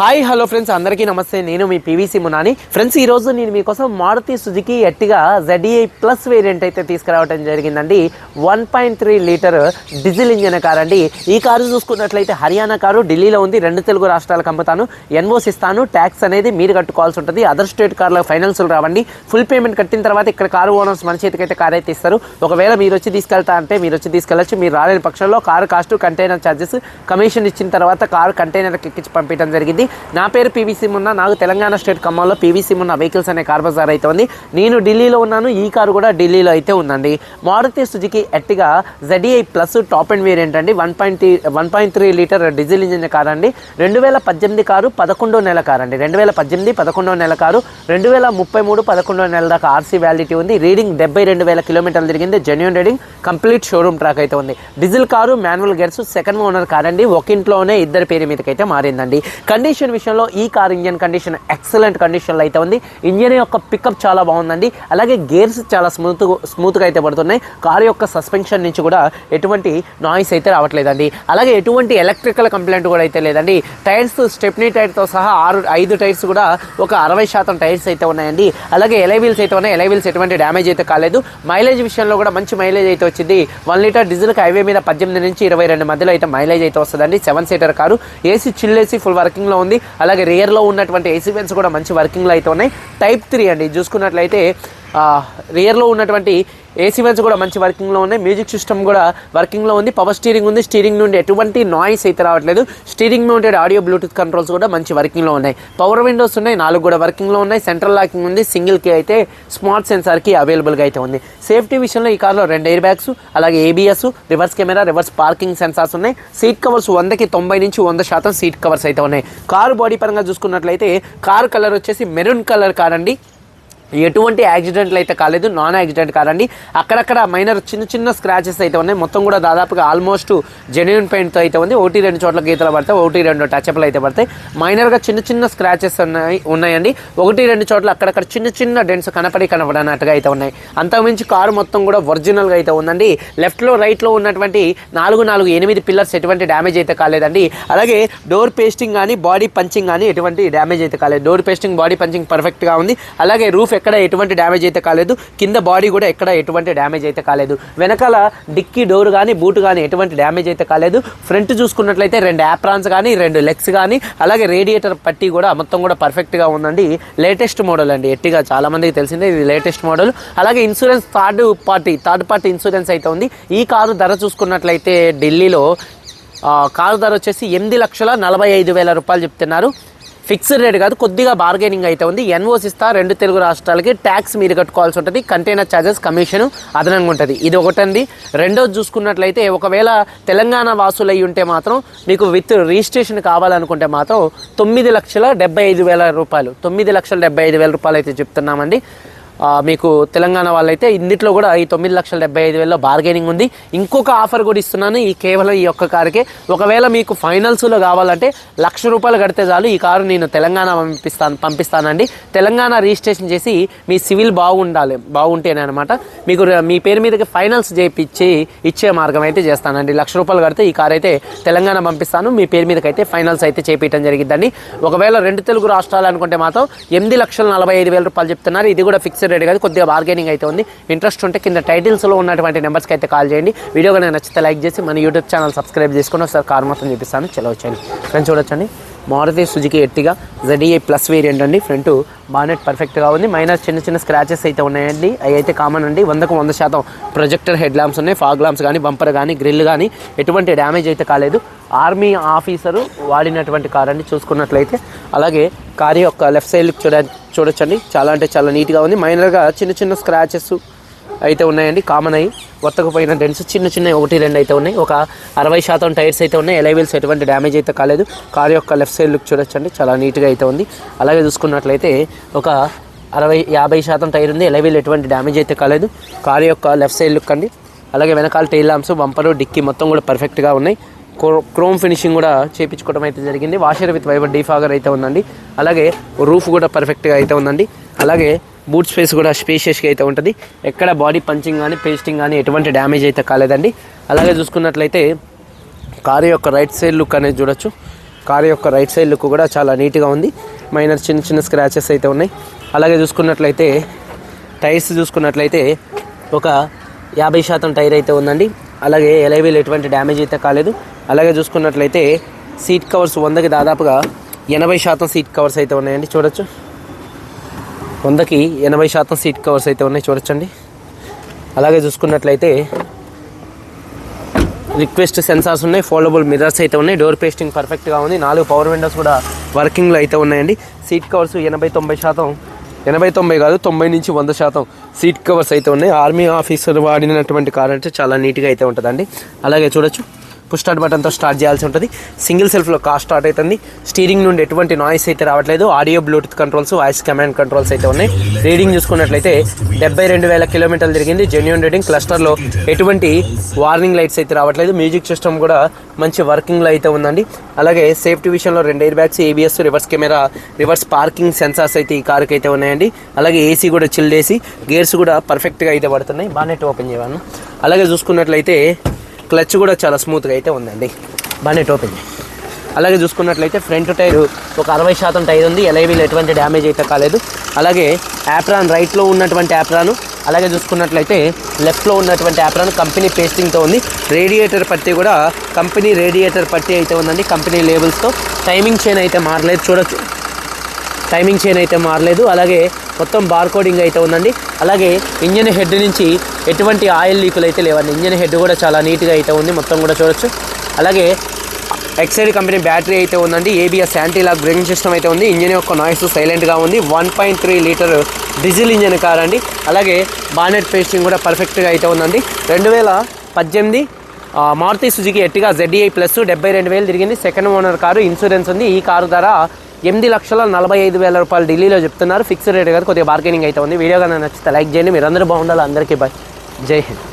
Hi hello friends అందరికీ నమస్తే. నేను మీ పీవీసీ మునాని. ఫ్రెండ్స్ ఈరోజు నేను మీకోసం Maruti Suzuki Ertiga ZDI plus variant అయితే తీసుకురావడం జరిగిందండి. One point three litre diesel engine car అండి ఈ కారు చూసుకున్నట్లయితే హర్యానా కారు ఢిల్లీలో ఉంది. రెండు తెలుగు రాష్ట్రాలకు అమ్ముతాను. ఎన్ఓస్ ఇస్తాను. ట్యాక్స్ అనేది మీరు కట్టుకోవాల్సి ఉంటుంది. అదర్ స్టేట్ కార్లో ఫైనాన్సులు రావండి. ఫుల్ పేమెంట్ కట్టిన తర్వాత ఇక్కడ కారు ఓనర్స్ మన చేతికైతే కార్ అయితే ఇస్తారు. ఒకవేళ మీరు వచ్చి తీసుకెళ్తా అంటే మీరు వచ్చి తీసుకెళ్ళచ్చు. మీరు రాలేని పక్షంలో car cost container charges commission ఇచ్చిన తర్వాత కారు కంటైనర్ ఎక్కించి పంపించడం జరిగింది. నా పేరు పీవీసీ మున్న నాకు తెలంగాణ స్టేట్ ఖమ్మంలో పీవీసీ మున్న వెహికల్స్ అనే కార్ బజార్ అయితే ఉంది. నేను ఢిల్లీలో ఉన్నాను. ఈ కారు కూడా ఢిల్లీలో అయితే ఉందండి. Maruti Suzuki Ertiga ZDI plus top and variant అండి. One point one point three litre diesel engine car అండి రెండు వేల పద్దెనిమిది కారు పదకొండో నెల కారు అండి రెండు వేల పద్దెనిమిది పదకొండో నెల కారు. రెండు వేల ముప్పై మూడు పదకొండో నెల దాకా ఆర్సీ వ్యాలిటీ ఉంది. రీడింగ్ డెబ్బై రెండు వేల కిలోమీటర్లు తిరిగింది. Genuine reading complete showroom track అయితే ఉంది. Diesel car manual gears second owner car అండి ఒక ఇంట్లోనే ఇద్దరి పేరు మీదకైతే మారిందండి. కండిషన్ విషయంలో ఈ కార్ ఇంజన్ కండిషన్ ఎక్సలెంట్ కండిషన్లో అయితే ఉంది. ఇంజన్ యొక్క పికప్ చాలా బాగుందండి. అలాగే గేర్స్ చాలా స్మూత్ స్మూత్గా అయితే పడుతున్నాయి. కారు యొక్క సస్పెన్షన్ నుంచి కూడా ఎటువంటి నాయిస్ అయితే రావట్లేదండి. అలాగే ఎటువంటి ఎలక్ట్రికల్ కంప్లైంట్ కూడా అయితే లేదండి. టైర్స్ స్టెప్నీ టైర్తో సహా ఆరు ఐదు టైర్స్ కూడా ఒక అరవై శాతం టైర్స్ అయితే ఉన్నాయండి. అలాగే ఎలైవీల్స్ అయితే ఉన్నాయి. ఎలైవీల్స్ ఎటువంటి డ్యామేజ్ అయితే కాలేదు. మైలేజ్ విషయంలో కూడా మంచి మైలేజ్ అయితే వచ్చింది. వన్ లీటర్ డీజిల్కి హైవే మీద పద్దెనిమిది నుంచి ఇరవై రెండు మధ్యలో అయితే మైలేజ్ అయితే వస్తుందండి. Seven seater car. ఏసీ చిల్లేసి ఏసీ ఫుల్ వర్కింగ్లో ఉంది. అలాగే రియర్లో ఉన్నటువంటి ఏసీ వెన్స్ కూడా మంచి వర్కింగ్లో అయితే ఉన్నాయి. టైప్ త్రీ అండి. చూసుకున్నట్లయితే రియర్లో ఉన్నటువంటి ఏసీ వెన్స్ కూడా మంచి వర్కింగ్లో ఉన్నాయి. మ్యూజిక్ సిస్టమ్ కూడా వర్కింగ్లో ఉంది. పవర్ స్టీరింగ్ ఉంది. స్టీరింగ్ నుండి ఎటువంటి నాయిస్ అయితే రావట్లేదు. Steering mounted audio Bluetooth controls కూడా మంచి వర్కింగ్లో ఉన్నాయి. పవర్ విండోస్ ఉన్నాయి. నాలుగు కూడా వర్కింగ్లో ఉన్నాయి. సెంట్రల్ లాకింగ్ ఉంది. సింగిల్కి అయితే స్మార్ట్ సెన్సార్కి అవైలబుల్గా అయితే ఉంది. సేఫ్టీ విషయంలో ఈ కార్లో రెండు ఎయిర్ బ్యాగ్స్ అలాగే ABS reverse camera reverse parking sensors ఉన్నాయి. సీట్ కవర్స్ వందకి తొంభై నుంచి వంద శాతం సీట్ కవర్స్ అయితే ఉన్నాయి. కారు బాడీ పరంగా చూసుకున్నట్లయితే కారు కలర్ వచ్చేసి మెరూన్ కలర్ కార్ అండి ఎటువంటి యాక్సిడెంట్లు అయితే కాలేదు నాన్ యాక్సిడెంట్ కాదండి. అక్కడక్కడ మైనర్ చిన్న చిన్న స్క్రాచెస్ అయితే ఉన్నాయి. మొత్తం కూడా దాదాపుగా ఆల్మోస్ట్ జెన్యున్ పెయింట్తో అయితే ఉంది. ఒకటి రెండు చోట్ల గీతలు పడతాయి. ఒకటి రెండు టచ్అప్లు అయితే పడతాయి. మైనర్గా చిన్న చిన్న స్క్రాచెస్ ఉన్నాయి ఉన్నాయండి. ఒకటి రెండు చోట్ల అక్కడక్కడ చిన్న చిన్న డెంట్స్ కనపడి కనపడనట్టుగా అయితే ఉన్నాయి. అంతకుమించి కారు మొత్తం కూడా ఒరిజినల్గా అయితే ఉందండి. లెఫ్ట్లో రైట్లో ఉన్నటువంటి నాలుగు నాలుగు ఎనిమిది పిల్లర్స్ ఎటువంటి డ్యామేజ్ అయితే కాలేదండి. అలాగే డోర్ పేస్టింగ్ కానీ బాడీ పంచింగ్ కానీ ఎటువంటి డ్యామేజ్ అయితే కాలేదు. డోర్ పేస్టింగ్ బాడీ పంచింగ్ పర్ఫెక్ట్గా ఉంది. అలాగే రూఫ్ ఎక్కడ ఎటువంటి డ్యామేజ్ అయితే కాలేదు. కింద బాడీ కూడా ఎక్కడ ఎటువంటి డ్యామేజ్ అయితే కాలేదు. వెనకాల డిక్కీ డోర్ కానీ బూట్ కానీ ఎటువంటి డ్యామేజ్ అయితే కాలేదు. ఫ్రంట్ చూసుకున్నట్లయితే రెండు యాప్రాన్స్ కానీ రెండు లెగ్స్ కానీ అలాగే రేడియేటర్ పట్టి కూడా మొత్తం కూడా పర్ఫెక్ట్గా ఉందండి. లేటెస్ట్ మోడల్ అండి. ఎట్టిగా చాలామందికి తెలిసిందే ఇది లేటెస్ట్ మోడల్. అలాగే insurance third party third party insurance అయితే ఉంది. ఈ కారు ధర చూసుకున్నట్లయితే ఢిల్లీలో కారు ధర వచ్చేసి ఎనిమిది లక్షల నలభై ఐదు వేల రూపాయలు చెప్తున్నారు. ఫిక్స్డ్ రేట్ కాదు కొద్దిగా బార్గెనింగ్ అయితే ఉంది. ఎన్ఓస్ ఇస్తా రెండు తెలుగు రాష్ట్రాలకి ట్యాక్స్ మీరు కట్టుకోవాల్సి ఉంటుంది. కంటైనర్ ఛార్జెస్ కమిషన్ అదనంగా ఉంటుంది. ఇది ఒకటండి. రెండోది చూసుకున్నట్లయితే ఒకవేళ తెలంగాణ వాసులు అయి ఉంటే మాత్రం మీకు విత్ రిజిస్ట్రేషన్ కావాలనుకుంటే మాత్రం తొమ్మిది లక్షల డెబ్బై ఐదు వేల రూపాయలు. తొమ్మిది లక్షల డెబ్బై ఐదు వేల రూపాయలు అయితే చెప్తున్నామండి. మీకు తెలంగాణ వాళ్ళైతే ఇన్నిట్లో కూడా ఈ తొమ్మిది లక్షల డెబ్బై ఐదు వేలలో బార్గెనింగ్ ఉంది. ఇంకొక ఆఫర్ కూడా ఇస్తున్నాను. ఈ కేవలం ఈ ఒక్క కారుకే. ఒకవేళ మీకు ఫైనల్స్లో కావాలంటే లక్ష రూపాయలు కడితే చాలు. ఈ కారు నేను తెలంగాణ పంపిస్తాను పంపిస్తానండి. తెలంగాణ రిజిస్ట్రేషన్ చేసి మీ సివిల్ బాగుండాలి బాగుంటేనే అనమాట మీకు మీ పేరు మీదకి ఫైనల్స్ చేయించి ఇచ్చే మార్గం అయితే చేస్తానండి. లక్ష రూపాయలు కడితే ఈ కారు అయితే తెలంగాణ పంపిస్తాను. మీ పేరు మీదకైతే ఫైనల్స్ అయితే చేపించడం జరిగిందండి ఒకవేళ రెండు తెలుగు రాష్ట్రాలు అనుకుంటే మాత్రం ఎనిమిది లక్షల నలభై ఐదు వేల రూపాయలు చెప్తున్నారు. ఇది కూడా ఫిక్స్డ్ రేట్ కాదు కొద్దిగా బార్గెనింగ్ అయితే ఉంది. ఇంట్రెస్ట్ ఉంటే కింద టైటిల్స్లో ఉన్నటువంటి నెంబర్స్కి అయితే కాల్ చేయండి. వీడియో కానీ నచ్చితే లైక్ చేసి మన యూట్యూబ్ ఛానల్ సబ్స్క్రైబ్ చేసుకుని ఒకసారి కార్ మొత్తం చూపిస్తాను. చలో వచ్చండి ఫ్రెండ్స్ చూడొచ్చండి. Maruti Suzuki Ertiga ZDI plus variant అండి. ఫ్రంట్ బానెట్ పర్ఫెక్ట్గా ఉంది. మైనస్ చిన్న చిన్న స్క్రాచెస్ అయితే ఉన్నాయండి. అవి అయితే కామన్ అండి. వందకు వంద శాతం ప్రొజెక్టర్ హెడ్ ల్యాంప్స్ ఉన్నాయి. ఫాగ్ ల్యాంప్స్ కానీ బంపర్ కానీ గ్రిల్ కానీ ఎటువంటి డ్యామేజ్ అయితే కాలేదు. ఆర్మీ ఆఫీసరు వాడినటువంటి కార్ అండి చూసుకున్నట్లయితే అలాగే కార్ యొక్క లెఫ్ట్ సైడ్ చూడ చూడొచ్చండి. చాలా అంటే చాలా నీట్గా ఉంది. మైనర్గా చిన్న చిన్న స్క్రాచెస్ అయితే ఉన్నాయండి. కామన్ అయ్యి వత్తకపోయిన డెన్స్ చిన్న చిన్న ఒకటి రెండు అయితే ఉన్నాయి. ఒక అరవై శాతం టైర్స్ అయితే ఉన్నాయి. ఎలైవీల్స్ ఎటువంటి డ్యామేజ్ అయితే కాలేదు. కార్ యొక్క లెఫ్ట్ సైడ్ లుక్ చూడొచ్చండి. చాలా నీట్గా అయితే ఉంది. అలాగే చూసుకున్నట్లయితే ఒక అరవై యాభై శాతం టైర్ ఉంది. ఎలైవీల్ ఎటువంటి డ్యామేజ్ అయితే కాలేదు. కార్ యొక్క లెఫ్ట్ సైడ్ లుక్ అండి. అలాగే వెనకాల టైల్ లాంప్స్ బంపరు డిక్కీ మొత్తం కూడా పర్ఫెక్ట్గా ఉన్నాయి. క్రోమ్ ఫినిషింగ్ కూడా చేయించుకోవడం అయితే జరిగింది. వాషర్ విత్ వైబర్ డీఫాగర్ అయితే ఉందండి. అలాగే రూఫ్ కూడా పర్ఫెక్ట్గా అయితే ఉందండి. అలాగే బూట్ స్పేస్ కూడా స్పేషియస్గా అయితే ఉంటుంది. ఎక్కడ బాడీ పంచింగ్ కానీ పేస్టింగ్ కానీ ఎటువంటి డ్యామేజ్ అయితే కాలేదండి. అలాగే చూసుకున్నట్లయితే కారు యొక్క రైట్ సైడ్ లుక్ అనేది చూడొచ్చు. కారు యొక్క రైట్ సైడ్ లుక్ కూడా చాలా నీట్గా ఉంది. మైనర్ చిన్న చిన్న స్క్రాచెస్ అయితే ఉన్నాయి. అలాగే చూసుకున్నట్లయితే టైర్స్ చూసుకున్నట్లయితే ఒక యాభై శాతం టైర్ అయితే ఉందండి. అలాగే ఎలైవీలు ఎటువంటి డ్యామేజ్ అయితే కాలేదు. అలాగే చూసుకున్నట్లయితే సీట్ కవర్స్ వందకి దాదాపుగా ఎనభై శాతం సీట్ కవర్స్ అయితే ఉన్నాయండి. చూడొచ్చు. వందకి ఎనభై శాతం సీట్ కవర్స్ అయితే ఉన్నాయి. చూడొచ్చండి. అలాగే చూసుకున్నట్లయితే రిక్వెస్ట్ సెన్సార్స్ ఉన్నాయి. ఫోల్డబుల్ మిర్రర్స్ అయితే ఉన్నాయి. డోర్ పేస్టింగ్ పర్ఫెక్ట్గా ఉంది. నాలుగు పవర్ విండోస్ కూడా వర్కింగ్లో అయితే ఉన్నాయండి. సీట్ కవర్స్ ఎనభై తొంభై శాతం ఎనభై తొంభై కాదు తొంభై నుంచి వంద శాతం సీట్ కవర్స్ అయితే ఉన్నాయి. ఆర్మీ ఆఫీసర్ వాడినటువంటి కార్ అంటే చాలా నీట్గా అయితే ఉంటుందండి. అలాగే చూడొచ్చు. పుష్ స్టార్ట్ బటన్తో స్టార్ట్ చేయాల్సి ఉంటుంది. సింగిల్ సెల్ఫ్లో కార్ స్టార్ట్ అవుతుంది. స్టీరింగ్ నుండి ఎటువంటి నాయిస్ అయితే రావట్లేదు. Audio Bluetooth controls voice command controls అయితే ఉన్నాయి. రీడింగ్ చూసుకున్నట్లయితే డెబ్బై రెండు వేల కిలోమీటర్లు తిరిగింది. జెన్యున్ రీడింగ్ క్లస్టర్లో ఎటువంటి వార్నింగ్ లైట్స్ అయితే రావట్లేదు. మ్యూజిక్ సిస్టమ్ కూడా మంచి వర్కింగ్లో అయితే ఉందండి. అలాగే సేఫ్టీ విషయంలో రెండు air bags ABS reverse camera reverse parking sensors అయితే ఈ కార్కి అయితే ఉన్నాయండి. అలాగే ఏసీ కూడా చిల్డ్ చేసి గేర్స్ కూడా పర్ఫెక్ట్గా అయితే పడుతున్నాయి. బాగానే ఓపెన్ చేయవాను అలాగే చూసుకున్నట్లయితే క్లచ్ కూడా చాలా స్మూత్గా అయితే ఉందండి. బాగానే ఓపెన్ అలాగే చూసుకున్నట్లయితే ఫ్రంట్ టైర్ ఒక అరవై శాతం టైర్ ఉంది. ఎలైవీలు ఎటువంటి డ్యామేజ్ అయితే కాలేదు. అలాగే యాప్రాన్ రైట్లో ఉన్నటువంటి యాప్రాను అలాగే చూసుకున్నట్లయితే లెఫ్ట్లో ఉన్నటువంటి యాప్రాన్ కంపెనీ పేస్టింగ్తో ఉంది. రేడియేటర్ పట్టి కూడా కంపెనీ రేడియేటర్ పట్టి అయితే ఉందండి. కంపెనీ లేబుల్స్తో. టైమింగ్ చైన్ అయితే మారలేదు. చూడొచ్చు. టైమింగ్ చైన్ అయితే మారలేదు. అలాగే మొత్తం బార్ కోడింగ్ అయితే ఉందండి. అలాగే ఇంజన్ హెడ్ నుంచి ఎటువంటి ఆయిల్ లీకులు అయితే లేవండి. ఇంజన్ హెడ్ కూడా చాలా నీట్గా అయితే ఉంది. మొత్తం కూడా చూడొచ్చు. అలాగే ఎక్సైడ్ కంపెనీ బ్యాటరీ అయితే ఉందండి. ABS anti lock braking system అయితే ఉంది. ఇంజన్ యొక్క నాయిస్ సైలెంట్గా ఉంది. One point three litre diesel engine car అండి. అలాగే బానెట్ పేస్టింగ్ కూడా పర్ఫెక్ట్గా అయితే ఉందండి. రెండు వేల పద్దెనిమిది Maruti Suzuki Ertiga ZDI plus డెబ్బై రెండు వేలు తిరిగింది. సెకండ్ ఓనర్ కారు ఇన్సూరెన్స్ ఉంది. ఈ కారు ధర ఎనిమిది లక్షల నలభై ఐదు వేల రూపాయలు ఢిల్లీలో చెప్తున్నారు. ఫిక్స్డ్ రేట్ కదా కొద్దిగా బార్గెనింగ్ అయితే ఉంది. వీడియో కానీ నచ్చితే లైక్ చేయండి. మీరందరూ బాగుండాలి. అందరికీ బాయ్ జై హింద్.